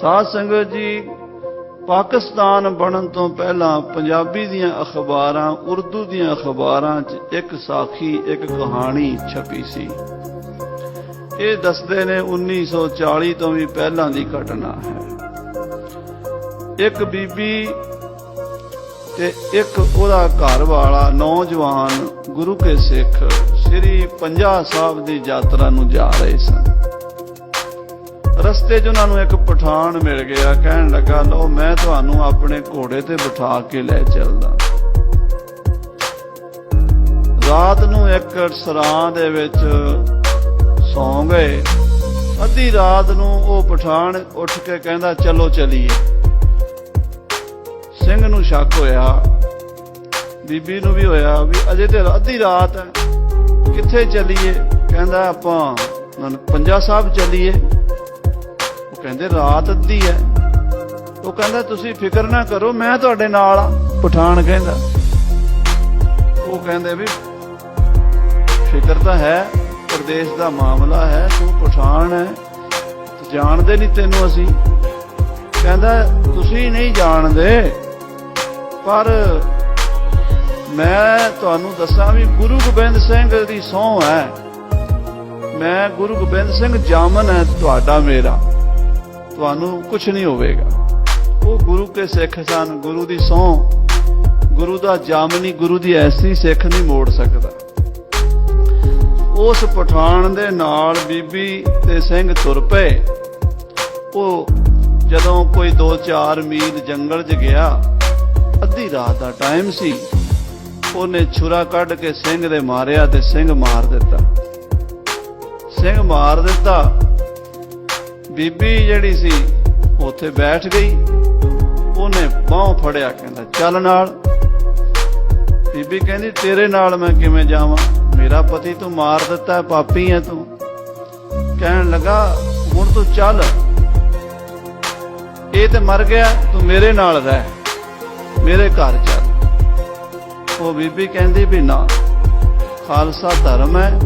ਸਾਧ ਸੰਗਤ ਜੀ, ਪਾਕਿਸਤਾਨ ਬਣਨ ਤੋਂ ਪਹਿਲਾਂ ਪੰਜਾਬੀ ਦੀਆਂ ਅਖਬਾਰਾਂ, ਉਰਦੂ ਦੀਆਂ ਅਖਬਾਰਾਂ 'ਚ ਇੱਕ ਸਾਖੀ, ਇੱਕ ਕਹਾਣੀ ਛਪੀ ਸੀ। ਇਹ ਦੱਸਦੇ ਨੇ 1940 ਤੋਂ ਵੀ ਪਹਿਲਾਂ ਦੀ ਘਟਨਾ ਹੈ। ਇੱਕ ਬੀਬੀ ਤੇ ਇੱਕ ਉਹਦਾ ਘਰ ਵਾਲਾ ਨੌਜਵਾਨ ਗੁਰੂ ਕੇ ਸਿੱਖ ਸ੍ਰੀ ਪੰਜਾ ਸਾਹਿਬ ਦੀ ਯਾਤਰਾ ਨੂੰ ਜਾ ਰਹੇ ਸਨ। ਰਸਤੇ 'ਚ ਉਹਨਾਂ ਨੂੰ ਇੱਕ ਪਠਾਨ ਮਿਲ ਗਿਆ, ਕਹਿਣ ਲੱਗਾ ਲੋ ਮੈਂ ਤੁਹਾਨੂੰ ਆਪਣੇ ਘੋੜੇ ਤੇ ਬਿਠਾ ਕੇ ਲੈ ਚੱਲਦਾ। ਰਾਤ ਨੂੰ ਇੱਕ ਸਰਾਂ ਦੇ ਵਿੱਚ ਸੌਂ ਗਏ। ਅੱਧੀ ਰਾਤ ਨੂੰ ਉਹ ਪਠਾਨ ਉੱਠ ਕੇ ਕਹਿੰਦਾ, ਚਲੋ ਚਲੀਏ। ਸਿੰਘ ਨੂੰ ਸ਼ੱਕ ਹੋਇਆ, ਬੀਬੀ ਨੂੰ ਵੀ ਹੋਇਆ ਵੀ ਅਜੇ ਤੇ ਅੱਧੀ ਰਾਤ ਹੈ। ਕਿੱਥੇ ਚਲੀਏ? ਕਹਿੰਦਾ, ਆਪਾਂ ਪੰਜਾ ਸਾਹਿਬ ਚਲੀਏ। ਕਹਿੰਦੇ, ਰਾਤ ਅੱਧੀ ਹੈ ਉਹ ਕਹਿੰਦਾ, ਤੁਸੀਂ ਫਿਕਰ ਨਾ ਕਰੋ, ਮੈਂ ਤੁਹਾਡੇ ਨਾਲ ਆ। ਪਠਾਨ ਕਹਿੰਦਾ। ਉਹ ਕਹਿੰਦੇ ਵੀ, ਫਿਕਰ ਤਾਂ ਹੈ, ਪ੍ਰਦੇਸ਼ ਦਾ ਮਾਮਲਾ ਹੈ, ਤੂੰ ਪਠਾਨ ਹੈ ਜਾਣਦੇ ਨਹੀਂ ਤੈਨੂੰ ਅਸੀਂ। ਕਹਿੰਦਾ, ਤੁਸੀਂ ਨਹੀਂ ਜਾਣਦੇ, ਪਰ ਮੈਂ ਤੁਹਾਨੂੰ ਦੱਸਾਂ ਵੀ ਗੁਰੂ ਗੋਬਿੰਦ ਸਿੰਘ ਦੀ ਸਹੁੰ ਹੈ ਮੈਂ ਗੁਰੂ ਗੋਬਿੰਦ ਸਿੰਘ ਜਾਮਨ ਹੈ ਤੁਹਾਡਾ ਮੇਰਾ। ਤੁਹਾਨੂੰ ਕੁਝ ਨਹੀਂ ਹੋਵੇਗਾ। ਉਹ ਗੁਰੂ ਕੇ ਸਿੱਖ ਸਨ, ਗੁਰੂ ਦੀ ਸਹੁੰ ਗੁਰੂ ਦਾ ਜਾਮਨੀ ਗੁਰੂ ਦੀ ਐਸੀ ਸਿੱਖ ਨਹੀਂ ਮੋੜ ਸਕਦਾ। ਉਸ ਪਠਾਨ ਦੇ ਨਾਲ ਬੀਬੀ ਤੇ ਸਿੰਘ ਤੁਰ ਪਏ। ਉਹ ਜਦੋਂ ਕੋਈ 2-4 ਮੀਲ ਜੰਗਲ 'ਚ ਗਿਆ, ਅੱਧੀ ਰਾਤ ਦਾ ਟਾਈਮ ਸੀ। ਉਹਨੇ ਛੁਰਾ ਕੱਢ ਕੇ ਸਿੰਘ ਦੇ ਮਾਰਿਆ ਤੇ ਸਿੰਘ ਮਾਰ ਦਿੱਤਾ। ਸਿੰਘ ਮਾਰ ਦਿੱਤਾ ਬੀਬੀ ਜਿਹੜੀ ਸੀ, ਉੱਥੇ ਬੈਠ ਗਈ। ਉਹਨੇ ਬਾਹ ਫੜਿਆ, ਕਹਿੰਦਾ, ਚੱਲ ਨਾਲ। ਬੀਬੀ ਕਹਿੰਦੀ, ਤੇਰੇ ਨਾਲ ਮੈਂ ਕਿਵੇਂ ਜਾਵਾਂ? ਮੇਰਾ ਪਤੀ ਤੂੰ ਮਾਰ ਦਿੱਤਾ, ਪਾਪੀ ਹੈ ਤੂੰ। ਕਹਿਣ ਲੱਗਾ, ਹੁਣ ਤੂੰ ਚੱਲ। ਇਹ ਤੇ ਮਰ ਗਿਆ, ਤੂੰ ਮੇਰੇ ਨਾਲ ਰਹਿ। ਮੇਰੇ ਘਰ ਚੱਲ। ਉਹ ਬੀਬੀ ਕਹਿੰਦੀ ਵੀ ਨਾ, ਖਾਲਸਾ ਧਰਮ ਹੈ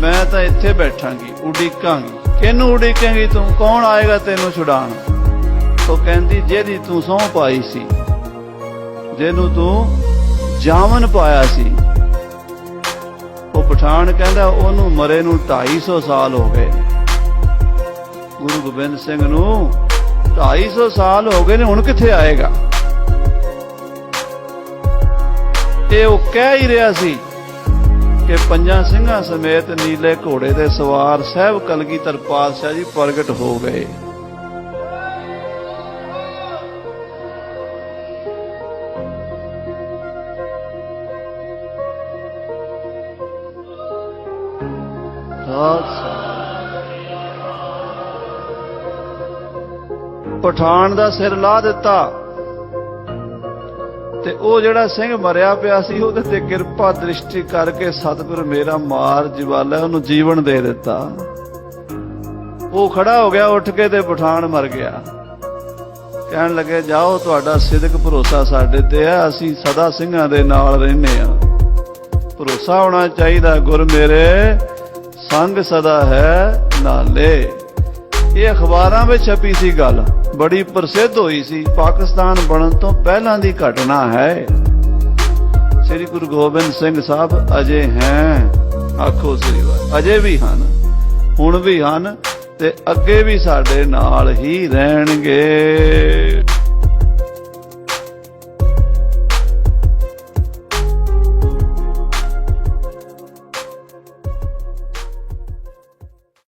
ਮੈਂ ਤਾਂ ਇੱਥੇ ਬੈਠਾਂਗੀ, ਉਡੀਕਾਂਗੀ। ਕਿਹਨੂੰ ਉਡੀਕਾਂਗੀ? ਤੂੰ ਕੌਣ ਆਏਗਾ ਤੈਨੂੰ ਛੁਡਾਣ ਉਹ ਕਹਿੰਦੀ, ਜਿਹਦੀ ਤੂੰ ਸਹੁੰ ਪਾਈ ਸੀ, ਜਿਹਨੂੰ ਤੂੰ ਜਾਮਨ ਪਾਇਆ ਸੀ। ਉਹ ਪਠਾਨ ਕਹਿੰਦਾ, ਉਹਨੂੰ ਮਰੇ ਨੂੰ 250 ਸਾਲ ਹੋ ਗਏ। ਗੁਰੂ ਗੋਬਿੰਦ ਸਿੰਘ ਨੂੰ 250 ਸਾਲ ਹੋ ਗਏ ਨੇ, ਹੁਣ ਕਿੱਥੇ ਆਏਗਾ? ਤੇ ਉਹ ਕਹਿ ਹੀ ਰਿਹਾ ਸੀ ਕਿ ਪੰਜਾਂ ਸਿੰਘਾਂ ਸਮੇਤ ਨੀਲੇ ਘੋੜੇ ਦੇ ਸਵਾਰ ਸਹਿਬ ਕਲਗੀਧਰ ਪਾਤਸ਼ਾਹ ਜੀ ਪ੍ਰਗਟ ਹੋ ਗਏ। ਪਠਾਨ ਦਾ ਸਿਰ ਲਾ ਦਿੱਤਾ। ਤੇ ਉਹ ਜਿਹੜਾ ਸਿੰਘ ਮਰਿਆ ਪਿਆ ਸੀ, ਉਹਦੇ ਤੇ ਕਿਰਪਾ ਦ੍ਰਿਸ਼ਟੀ ਕਰਕੇ ਸਤਿਗੁਰ ਮੇਰਾ ਮਾਰ ਜਵਾਲਾ, ਉਹਨੂੰ ਜੀਵਨ ਦੇ ਦਿੱਤਾ। ਉਹ ਖੜਾ ਹੋ ਗਿਆ, ਉੱਠ ਕੇ ਤੇ ਪਠਾਨ ਮਰ ਗਿਆ। ਕਹਿਣ ਲੱਗੇ, ਜਾਓ, ਤੁਹਾਡਾ ਸਿਦਕ ਭਰੋਸਾ ਸਾਡੇ ਤੇ ਹੈ, ਅਸੀਂ ਸਦਾ ਸਿੰਘਾਂ ਦੇ ਨਾਲ ਰਹਿੰਦੇ ਆ ਭਰੋਸਾ ਹੋਣਾ ਚਾਹੀਦਾ, ਗੁਰ ਮੇਰੇ, ਸੰਗ ਸਦਾ ਹੈ ਨਾਲੇ। ਇਹ ਅਖਬਾਰਾਂ ਵਿੱਚ ਛਪੀ ਸੀ ਗੱਲ। ਬੜੀ ਪ੍ਰਸਿੱਧ ਹੋਈ ਸੀ। ਪਾਕਿਸਤਾਨ ਬਣਨ ਤੋਂ ਪਹਿਲਾਂ ਦੀ ਘਟਨਾ ਹੈ। ਸ੍ਰੀ ਗੁਰੂ ਗੋਬਿੰਦ ਸਿੰਘ ਸਾਹਿਬ ਅਜੇ ਹੈ। ਆਖੋ ਸ੍ਰੀ ਵਾਹਿਗੁਰੂ। ਅਜੇ ਵੀ ਹਨ। ਹੁਣ ਵੀ ਹਨ ਤੇ ਅੱਗੇ ਵੀ ਸਾਡੇ ਨਾਲ ਹੀ ਰਹਿਣਗੇ।